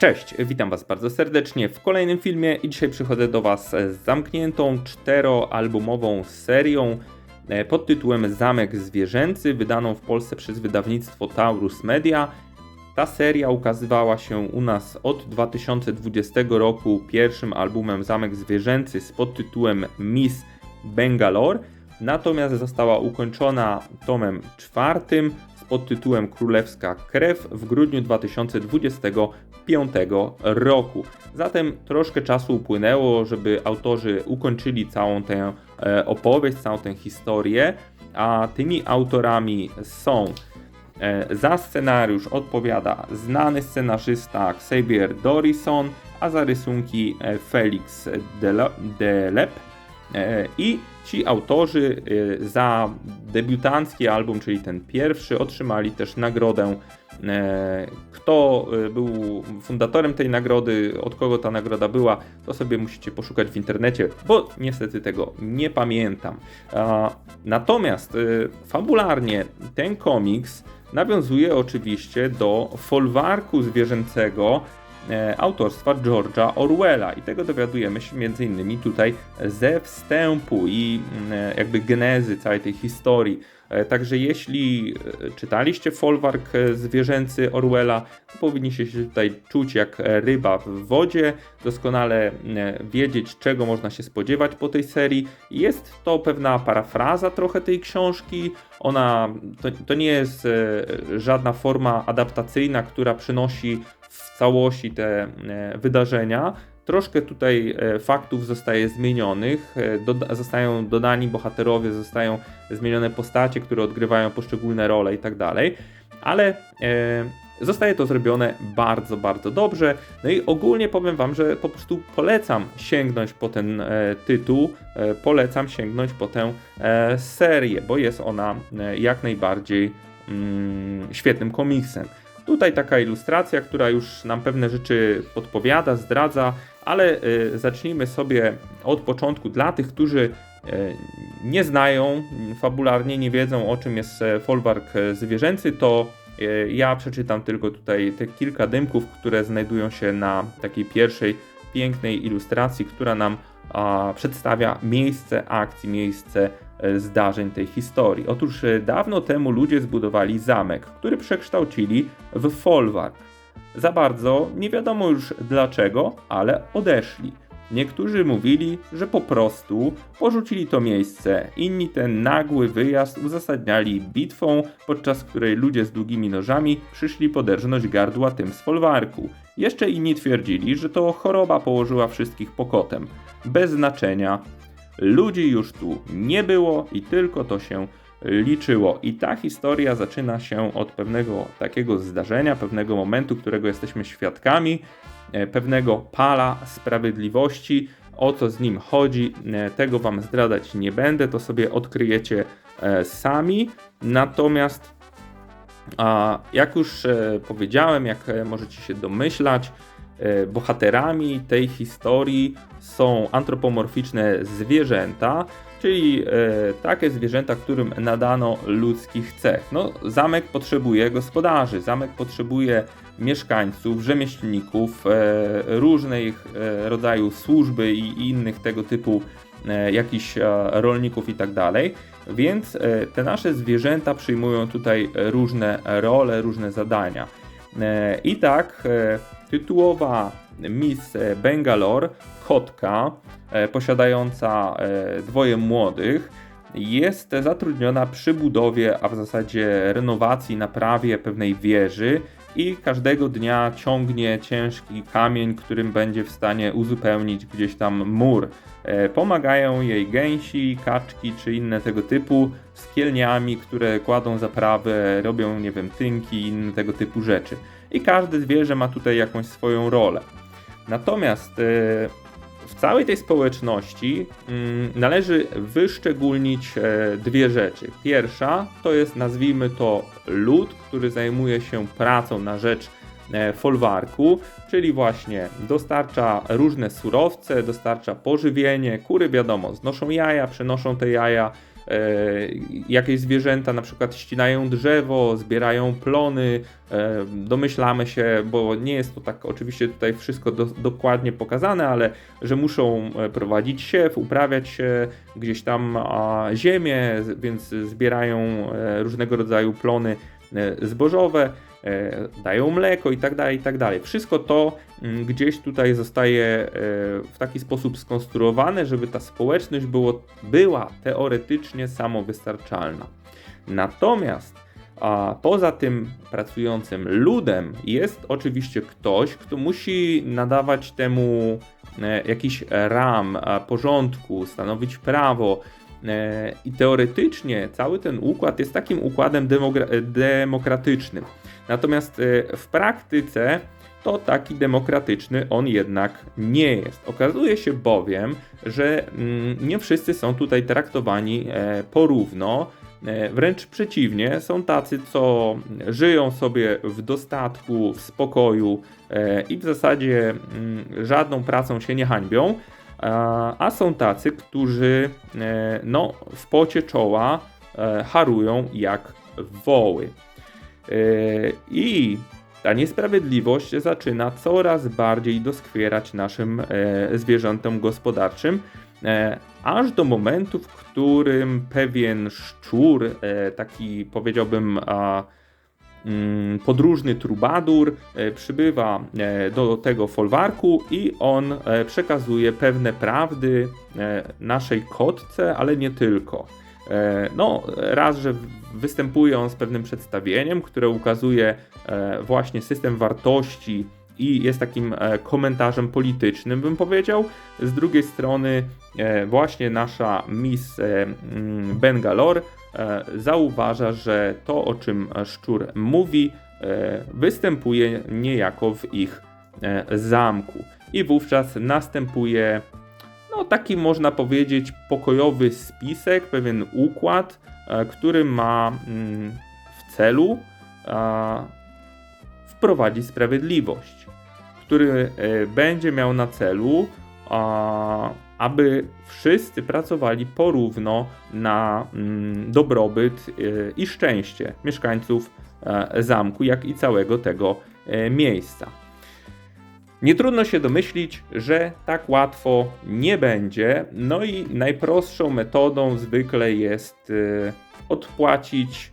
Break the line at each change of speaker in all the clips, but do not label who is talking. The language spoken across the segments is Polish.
Cześć, witam Was bardzo serdecznie w kolejnym filmie i dzisiaj przychodzę do Was z zamkniętą czteroalbumową serią e, pod tytułem Zamek Zwierzęcy, wydaną w Polsce przez wydawnictwo Taurus Media. Ta seria ukazywała się u nas od 2020 roku pierwszym albumem Zamek Zwierzęcy z podtytułem Miss Bangalore, natomiast została ukończona tomem czwartym z podtytułem Królewska Krew w grudniu 2025 roku. Zatem troszkę czasu upłynęło, żeby autorzy ukończyli całą tę e, opowieść, całą tę historię, a tymi autorami są E, Za scenariusz odpowiada znany scenarzysta Xavier Dorison, a za rysunki e, Felix Dele- Delep. I ci autorzy e, za debiutancki album, czyli ten pierwszy, otrzymali też nagrodę. E, Kto e, był fundatorem tej nagrody, od kogo ta nagroda była, to sobie musicie poszukać w internecie, bo niestety tego nie pamiętam. Natomiast e, fabularnie ten komiks nawiązuje oczywiście do folwarku zwierzęcego autorstwa George'a Orwella i tego dowiadujemy się między innymi tutaj ze wstępu i mm, e, jakby genezy całej tej historii. E, Także jeśli e, czytaliście folwark e, zwierzęcy Orwella, to powinniście się tutaj czuć jak ryba w wodzie, doskonale wiedzieć czego można się spodziewać po tej serii. Jest to pewna parafraza trochę tej książki, ona to, to nie jest żadna forma adaptacyjna, która przynosi w całości te wydarzenia. Troszkę tutaj e, faktów zostaje zmienionych, e, doda- zostają dodani bohaterowie, zostają zmienione postacie, które odgrywają poszczególne role i tak dalej, ale e, zostaje to zrobione bardzo, bardzo dobrze. No i ogólnie powiem Wam, że po prostu polecam sięgnąć po ten e, tytuł, e, polecam sięgnąć po tę e, serię, bo jest ona jak najbardziej mm, świetnym komiksem. Tutaj taka ilustracja, która już nam pewne rzeczy podpowiada, zdradza, ale y, zacznijmy sobie od początku. Dla tych, którzy y, nie znają fabularnie, nie wiedzą o czym jest e, folwark e, zwierzęcy, to ja przeczytam tylko tutaj te kilka dymków, które znajdują się na takiej pierwszej pięknej ilustracji, która nam przedstawia miejsce akcji, miejsce e, zdarzeń tej historii. Otóż e, dawno temu ludzie zbudowali zamek, który przekształcili w folwark. Za bardzo nie wiadomo już dlaczego, ale odeszli. Niektórzy mówili, że po prostu porzucili to miejsce, inni ten nagły wyjazd uzasadniali bitwą, podczas której ludzie z długimi nożami przyszli poderżnąć gardła tym z folwarku. Jeszcze inni twierdzili, że to choroba położyła wszystkich pokotem. Bez znaczenia. Ludzi już tu nie było i tylko to się liczyło. I ta historia zaczyna się od pewnego takiego zdarzenia, pewnego momentu, którego jesteśmy świadkami, e, pewnego pala sprawiedliwości. O co z nim chodzi, e, tego wam zdradzać nie będę, to sobie odkryjecie e, sami. Natomiast jak już powiedziałem, jak możecie się domyślać, bohaterami tej historii są antropomorficzne zwierzęta, czyli e, takie zwierzęta, którym nadano ludzkich cech. No, zamek potrzebuje gospodarzy, zamek potrzebuje mieszkańców, rzemieślników, e, różnych e, rodzaju służby i, innych tego typu e, jakichś e, rolników i tak dalej. Więc e, te nasze zwierzęta przyjmują tutaj e, różne role, różne zadania. E, I tak e, tytułowa Miss e, Bangalore, kotka e, posiadająca e, dwoje młodych, jest zatrudniona przy budowie, a w zasadzie renowacji, naprawie pewnej wieży i każdego dnia ciągnie ciężki kamień, którym będzie w stanie uzupełnić gdzieś tam mur. Pomagają jej gęsi, kaczki czy inne tego typu z kielniami, które kładą zaprawę, robią, nie wiem, tynki i inne tego typu rzeczy. I każde zwierzę ma tutaj jakąś swoją rolę. Natomiast e, w całej tej społeczności mm, należy wyszczególnić e, dwie rzeczy. Pierwsza to jest, nazwijmy to, lud, który zajmuje się pracą na rzecz e, folwarku, czyli właśnie dostarcza różne surowce, dostarcza pożywienie, kury wiadomo, znoszą jaja, przenoszą te jaja, jakieś zwierzęta na przykład ścinają drzewo, zbierają plony, e, domyślamy się, bo nie jest to tak oczywiście tutaj wszystko do, dokładnie pokazane, ale że muszą e, prowadzić siew, uprawiać się gdzieś tam ziemię, więc zbierają e, różnego rodzaju plony e, zbożowe, e, dają mleko i tak dalej, i tak dalej. Wszystko to mm, gdzieś tutaj zostaje e, w taki sposób skonstruowane, żeby ta społeczność było, była teoretycznie samowystarczalna. Natomiast a poza tym pracującym ludem jest oczywiście ktoś, kto musi nadawać temu e, jakiś ram, porządku, stanowić prawo. E, I teoretycznie cały ten układ jest takim układem demokratycznym. Natomiast e, w praktyce to taki demokratyczny on jednak nie jest. Okazuje się bowiem, że mm, nie wszyscy są tutaj traktowani e, porówno. E, Wręcz przeciwnie, są tacy, co żyją sobie w dostatku, w spokoju e, i w zasadzie mm, żadną pracą się nie hańbią, a są tacy, którzy no, w pocie czoła harują jak woły. E, I ta niesprawiedliwość zaczyna coraz bardziej doskwierać naszym e, zwierzętom gospodarczym, e, aż do momentu, w którym pewien szczur, taki powiedziałbym mm, podróżny trubadur, przybywa do tego folwarku i on przekazuje pewne prawdy naszej kotce, ale nie tylko. E, No, raz, że występuje on z pewnym przedstawieniem, które ukazuje e, właśnie system wartości i jest takim e, komentarzem politycznym, bym powiedział. Z drugiej strony, właśnie nasza Miss mm, Bangalore zauważa, że to, o czym szczur mówi, występuje niejako w ich zamku. I wówczas następuje no taki można powiedzieć pokojowy spisek, pewien układ, e, który ma mm, w celu e, wprowadzić sprawiedliwość, który e, będzie miał na celu, aby wszyscy pracowali porówno na mm, dobrobyt i szczęście mieszkańców zamku, jak i całego tego miejsca. Nie trudno się domyślić, że tak łatwo nie będzie. No i najprostszą metodą zwykle jest e, odpłacić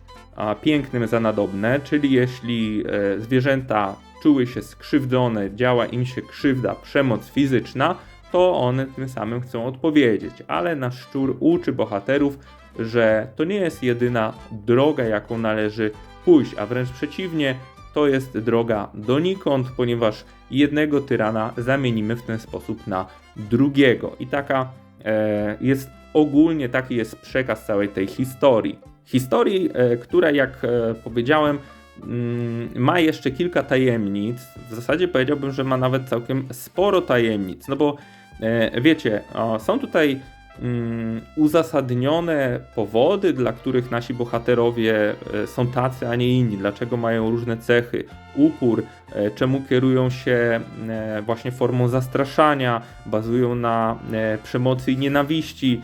pięknym za nadobne, czyli jeśli e, zwierzęta czuły się skrzywdzone, działa im się krzywda, przemoc fizyczna, to one tym samym chcą odpowiedzieć. Ale nasz szczur uczy bohaterów, że to nie jest jedyna droga, jaką należy pójść, a wręcz przeciwnie, to jest droga donikąd, ponieważ jednego tyrana zamienimy w ten sposób na drugiego. I taka e, jest ogólnie taki jest przekaz całej tej historii. Historii, e, która jak e, powiedziałem, mm, ma jeszcze kilka tajemnic. W zasadzie powiedziałbym, że ma nawet całkiem sporo tajemnic. No bo e, wiecie, są tutaj uzasadnione powody, dla których nasi bohaterowie e, są tacy, a nie inni, dlaczego mają różne cechy, upór, e, czemu kierują się e, właśnie formą zastraszania, bazują na przemocy i nienawiści,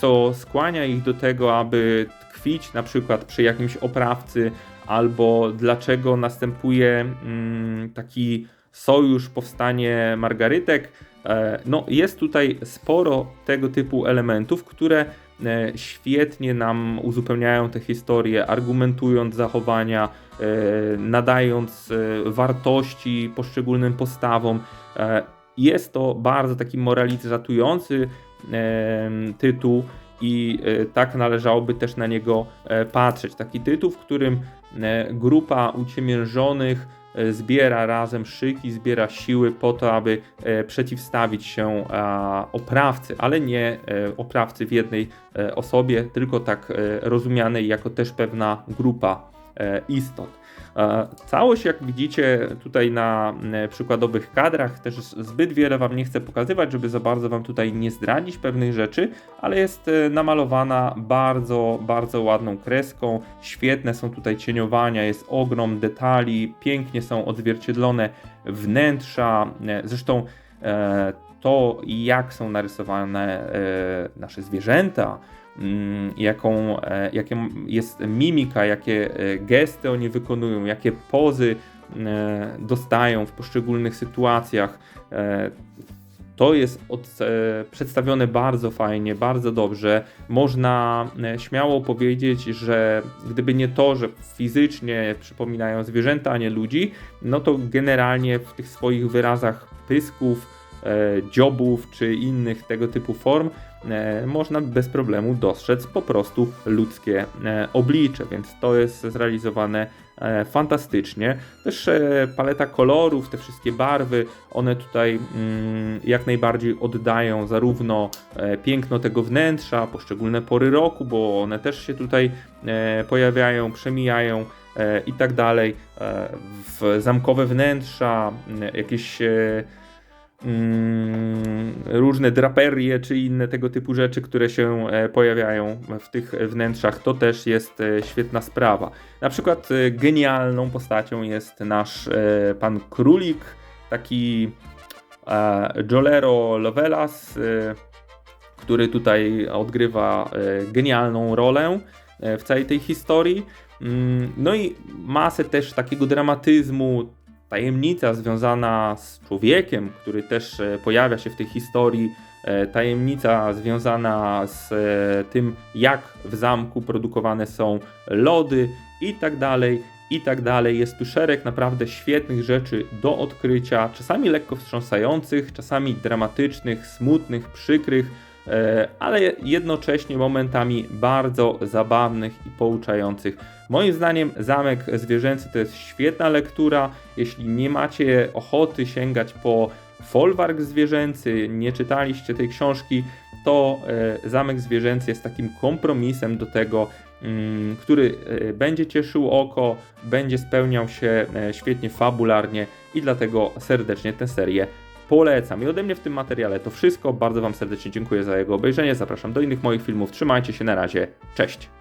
co skłania ich do tego, aby tkwić na przykład przy jakimś oprawcy, albo dlaczego następuje mm, taki sojusz, powstanie margarytek. E, No, jest tutaj sporo tego typu elementów, które e, świetnie nam uzupełniają tę historię, argumentując zachowania, e, nadając wartości poszczególnym postawom. Jest to bardzo taki moralizujący tytuł i tak należałoby też na niego patrzeć. Taki tytuł, w którym grupa uciemiężonych e, zbiera razem szyki, zbiera siły po to, aby e, przeciwstawić się oprawcy, ale nie e, oprawcy w jednej e, osobie, tylko tak e, rozumianej jako też pewna grupa e, istot. Całość, jak widzicie tutaj na e, przykładowych kadrach, też zbyt wiele Wam nie chcę pokazywać, żeby za bardzo Wam tutaj nie zdradzić pewnych rzeczy, ale jest e, namalowana bardzo, bardzo ładną kreską. Świetne są tutaj cieniowania, jest ogrom detali, pięknie są odzwierciedlone wnętrza. E, Zresztą to, jak są narysowane nasze zwierzęta, jaką, e, jaką jest mimika, jakie e, gesty oni wykonują, jakie pozy e, dostają w poszczególnych sytuacjach. To jest od, przedstawione bardzo fajnie, bardzo dobrze. Można śmiało powiedzieć, że gdyby nie to, że fizycznie przypominają zwierzęta, a nie ludzi, no to generalnie w tych swoich wyrazach pysków, dziobów czy innych tego typu form e, można bez problemu dostrzec po prostu ludzkie e, oblicze, więc to jest zrealizowane e, fantastycznie. Też e, paleta kolorów, te wszystkie barwy, one tutaj mm, jak najbardziej oddają zarówno e, piękno tego wnętrza, poszczególne pory roku, bo one też się tutaj e, pojawiają, przemijają e, i tak dalej. E, w zamkowe wnętrza, jakieś e, różne draperie czy inne tego typu rzeczy, które się e, pojawiają w tych wnętrzach, to też jest e, świetna sprawa. Na przykład e, genialną postacią jest nasz pan Królik, taki Jolero Lovelas, który tutaj odgrywa genialną rolę w całej tej historii. Mm, No i masę też takiego dramatyzmu, tajemnica związana z człowiekiem, który też e, pojawia się w tej historii, e, tajemnica związana z e, tym, jak w zamku produkowane są lody i tak dalej, i tak dalej. Jest tu szereg naprawdę świetnych rzeczy do odkrycia, czasami lekko wstrząsających, czasami dramatycznych, smutnych, przykrych, ale jednocześnie momentami bardzo zabawnych i pouczających. Moim zdaniem Zamek Zwierzęcy to jest świetna lektura. Jeśli nie macie ochoty sięgać po folwark zwierzęcy, nie czytaliście tej książki, to e, Zamek Zwierzęcy jest takim kompromisem do tego, mm, który e, będzie cieszył oko, będzie spełniał się e, świetnie fabularnie i dlatego serdecznie tę serię polecam. I ode mnie w tym materiale to wszystko. Bardzo Wam serdecznie dziękuję za jego obejrzenie. Zapraszam do innych moich filmów. Trzymajcie się na razie. Cześć!